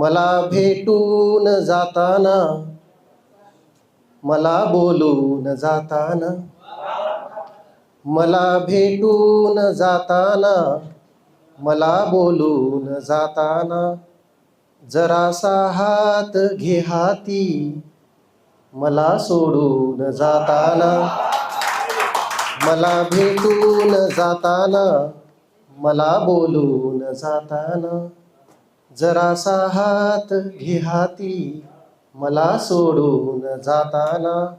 मला भेटून जाताना मला बोलून जाताना मला भेटून जाताना मला बोलून जाताना जरासा हात घे हाती मला सोडून जाताना मला भेटून जाताना मला बोलून जाताना. जरासा हात घे हाती मला सोडून जाताना.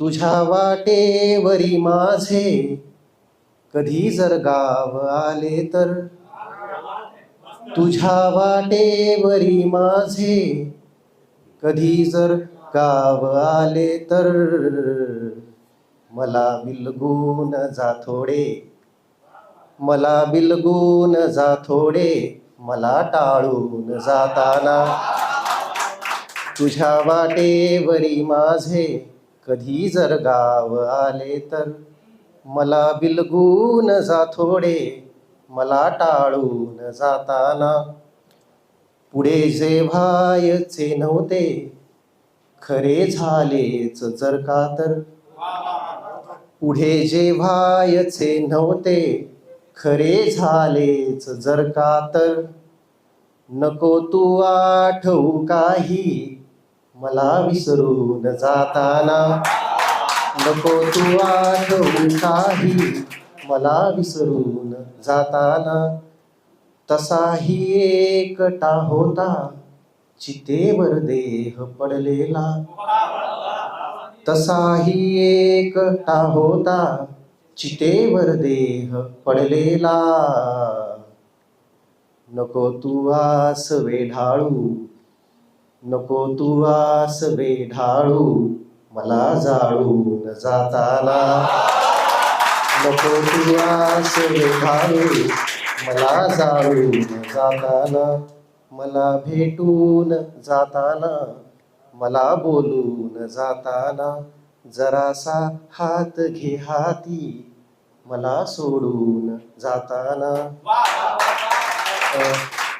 तुझ्या वाटेवरी माझे कधी जर गाव आले तर. तुझ्या वाटेवरी माझे कधी जर गाव आले तर. मला बिलगून जा थोडे मला बिलगून जा थोडे. मला टाळून जाताना. तुझ्या वाटेवरी माझे कधी जर गाव आले तर. मला बिलगून जा थोडे मला टाळून जाताना. पुढे जे व्हायचे नव्हते खरे झालेच जर का तर. पुढे जे व्हायचे नव्हते खरे झालेच जर का तर. नको तू आठवू काही मला विसरून जाताना. नको तू आठवू काही मला विसरून जाताना. तसाही एकटा होता चितेवर देह पडलेला. तसाही एकटा होता चितेवर देह पडलेला. नको तू वास वेढाळू नको तू वास वेढाळू मला जाळून जाताना नको तू वास वेढाळू मला जाळून जाताना मला भेटून जाताना मला बोलून जाताना जरासा हात घे हाती मला सोडून जाताना.